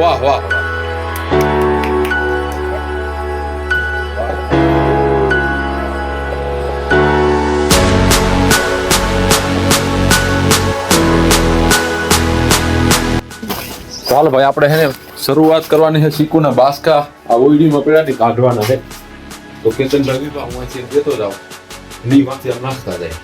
વાહ વાહ. ચાલો ભાઈ આપણે હેને શરૂઆત કરવાની છે શીકુના બાસ્કા. આ ઓઈડીમાં પેલાથી કાઢવાના છે. તો કેતન રવિ તો હું ચેક જેતો જાઉં. ની વાંચી નાખતા જાય.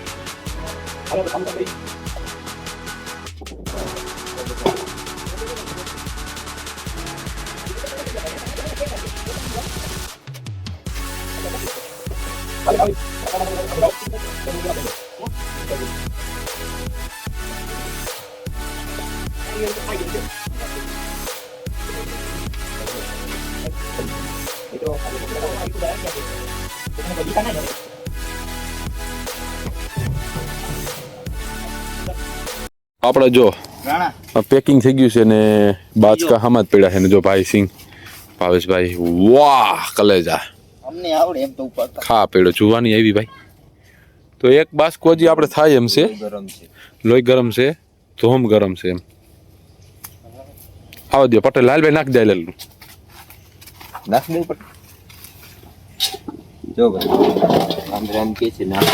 આપણે જો પેકિંગ થઈ ગયું છે ને બાચકા હામાં જ પડ્યા છે ને જો ભાઈ સિંહ. ભાવેશભાઈ વાહ કલેજા. અમને આવડે એમ તો ઉપર ખા પડ્યો જોવાની આવી ભાઈ. તો એક બાસ્કો હજી આપણે થાય એમ છે. ગરમ છે. લોહી ગરમ છે ધોમ ગરમ છે એમ. આવો દો પટેલ લાલભાઈ નાખ દે લેલું નાખ દે પટેલ. જો ભાઈ આમ રામ કે છે નાખ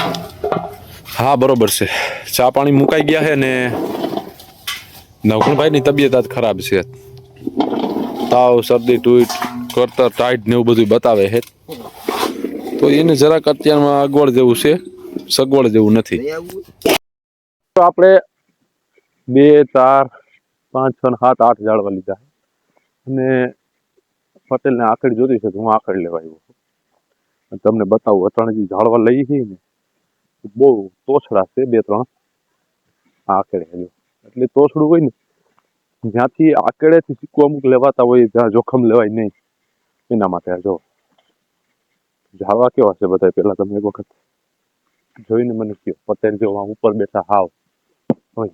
હા બરોબર છે. ચા પાણી મુકાઈ ગયા છે ને નવખણભાઈની તબિયત આજ ખરાબ છે. તાવ, શરદી ટૂટ કરતર, ટાઈટ ને એવું બધું બતાવે છે. તો એને જરાક અત્યારમાં અગવડ જેવું છે, સગવડ જેવું નથી. તો આપણે બે, ચાર, પાંચ, છ સાત, આઠ ઝાડવા લીધા અને પટેલને આખડ જોતી છે તો હું આખડ લેવા આવ્યો તમને બતાવું, અટાણે ઝાડવા લઈ છે ને બહુ તોછડા છે બે, ત્રણ. આખડે એટલે તોછડું હોય ને જ્યાંથી આકડેથી સિક્કો અમુક લેવાતા હોય, જ્યાં જોખમ લેવાય નહીં. એના માટે જો ઝાડવા કેવા છે બધા પેલા તમે એક વખત જોઈને મને કહો પટેલ જો આ ઉપર બેઠા હવે.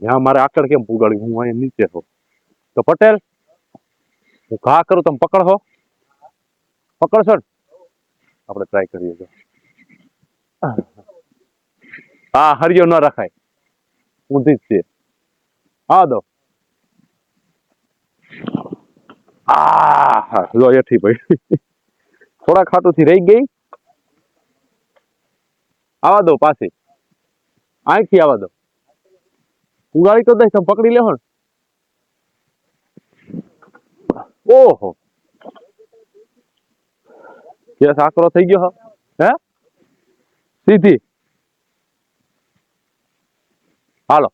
જ્યાં મારે આકડ કેમ પુગાડી હું અહીંયા નીચે હો તો પટેલ, હું ઘા કરું, તમે પકડશો? પકડશો ને? આપણે ટ્રાય કરીએ જો. હા હરિયો ન રખાય. ઊંધી જ છે. હા દો. આ હા જો એઠી ભાઈ. થોડા ખાટુથી રહી ગઈ. આવા દો પાછી. અહીંથી આવા દો. ઉગાડી તો દઈશ, તમે પકડી લેહો ને. ઓહો. કેસ આકરો થઈ ગયો હે. સીધી. હાલો.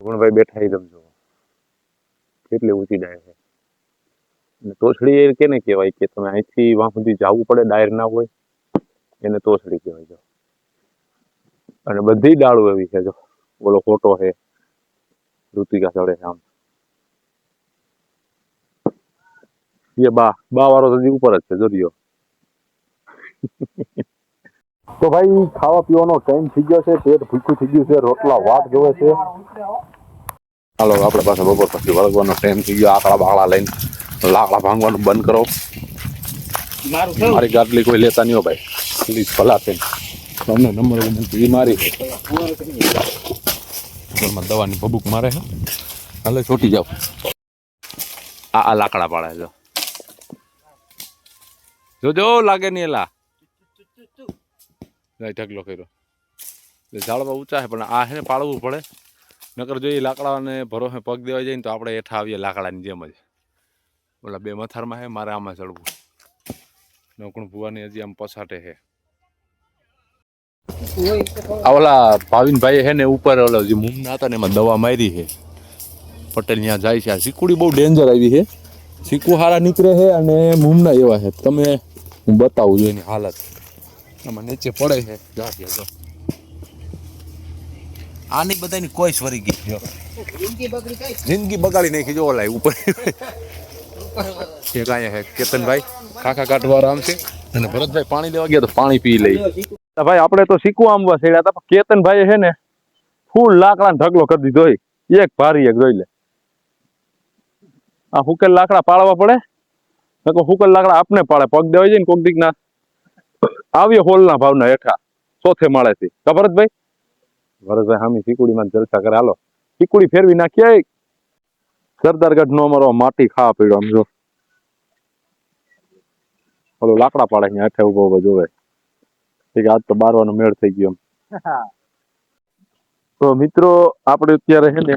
ગુણભાઈ બેઠા એકદમ જુઓ. કેટલી ઊંચી ડાય છે. તોછડી એ કેને કહેવાય કે તમે અહીંથી વાં સુધી જવું પડે, ડાયર ના હોય, એને તોછડી કહેવાય, જો. અને બધી ડાળો એવી છે, જો. બોલો ફોટો છે, ઋતિકા ચડે છે આમ. એ બા બા વાળો તો ઉપર જ છે જોજો તો ભાઈ ખાવા પીવાનો ટાઈમ થઈ ગયો છે, પેટ ભૂખ્યું થઈ ગયું છે, રોટલા વાટ જોવે છે. હાલો આપણે પાસે બપોર પછી વળગવાનો ટાઈમ થઈ ગયો આકડા બાકડા લઈને લાકડા ભાંગવાનું બંધ કરો. મારી ગાટલી કોઈ લેતા નહીં હો ભાઈ. પ્લીઝ ભલા થઈને. તમને નંબર મૂકી મારી દવાની ભભૂક મારે છે? હાલે છોટી જાઓ. આ આ લાકડા પાડે જો. જોજો લાગે નહીં એલા. ઢગલો કર્યો. ઝાડવા ઊંચા છે પણ આ છે ને પાડવું પડે. નકર જો એ લાકડાને ભરોસે પગ દેવા જાય ને તો આપણે હેઠા આવીએ લાકડાની જેમ જ. ઓલા બે મથારમાં છે મારે આમાં ચડવું. નોકણું ભુવાની હજી આમ પછાટે છે આ ઓલા ભાવિનભાઈ હે ને ઉપર ઓલા જે મુમના હતા ને એમાં દવા મારી છે પટેલ ત્યાં જાય છે. આ સિકુડી બહુ ડેન્જર આવી છે સિક્કુ હારા નીકળે છે અને મુમના એવા છે તમે હું બતાવું જોઈએ એની હાલત. આમાં નીચે પડે છે જા, જો. આની બધાની કોઈ સ્વરી ગઈ. જો. જિંદગી બગડી કઈ જિંદગી બગાડી નાખી જો ઓલા ઉપર. એક અહીંયા છે કેતનભાઈ. ખાખા કાઢવા આરામ છે. અને ભરતભાઈ પાણી લેવા ગયા તો પાણી પી લઈ. ભાઈ આપણે તો શીખવું આંબવા છેડ્યા હતા. કેતનભાઈ છે ને ફૂલ લાકડા ઢગલો કરી દીધો હોય એક ભારી એક જોઈ લે. આ હુકેલ લાકડા પાડવા પડે. નકો હુકેલ લાકડા આપને પાડે પગ દેવાય જાય ને કોક દીક ના આવીએ હોલના ભાવના હેઠા. ચોથે માળેથી. કા ભરતભાઈ ભરતભાઈ હામી શીકુડીમાં જલસા કરે. હાલો શીકુડી ફેરવી નાખીએ. સરદારગઢ નો અમારો માટી ખાવા પીડો આમ જો. ઓલો લાકડા પાડે અહીંયા હેઠે ઊભો ઊભો જોવે. કે આજ તો બારવાનો મેળ થઈ ગયો એમ. તો મિત્રો આપણે અત્યારે હે ને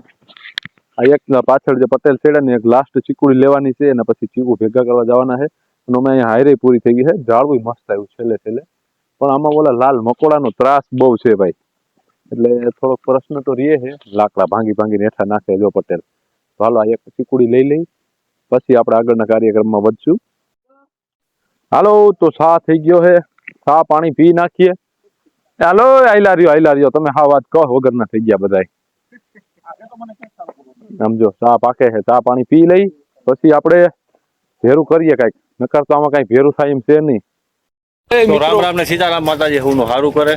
આ એક પાછળ જે પટેલ છેડે ને એક લાસ્ટ ચીકુડી લેવાની છે અને પછી ચીકુ ભેગા કરવા જવાના છે. અને અમે અહીંયા હાયરે પૂરી થઈ ગઈ છે. જાળવું મસ્ત આવ્યું છેલ્લે છેલ્લે. પણ આમાં ઓલા લાલ મકોડાનો ત્રાસ બહુ છે ભાઈ. એટલે થોડોક પ્રશ્ન તો રહે છે. લાકડા ભાંગી ભાંગી હેઠા નાખે જો પટેલ. તો એક ચીકુડી લઈ લઈ. પછી આપણે આગળના કાર્યક્રમમાં વધશું. હાલો, તો સા થઈ ગયો છે. સા પાણી પી નાખીએ. હાલો, આયલા રહ્યો આયલા રહ્યો. તમે હા વાત કહો, વગરના થઈ ગયા બધાય. સમજો ચા પાકે છે. ચા પાણી પી લઈ, પછી આપણે ભેરું કરીએ કંઈક. નકર તો આમાં કઈ ભેરું થાય એમ છે નહીં. રામ રામ ને સીતારામ માતાજી, હું સારું કરે.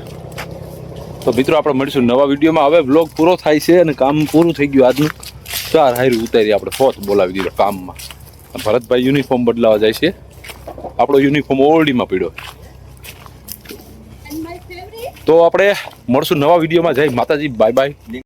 તો મિત્રો આપણે મળીશું નવા વિડીયોમાં. હવે વ્લોગ પૂરો થાય છે અને કામ પૂરું થઈ ગયું આજનું. ચાર હાયરું ઉતારી આપણે. ફોર્થ બોલાવી દીધો કામમાં. ભરતભાઈ યુનિફોર્મ બદલાવા જાય છે. આપણો યુનિફોર્મ ઓરડીમાં પીડ્યો. તો આપણે મળશું નવા વિડીયોમાં. જય માતાજી. Bye bye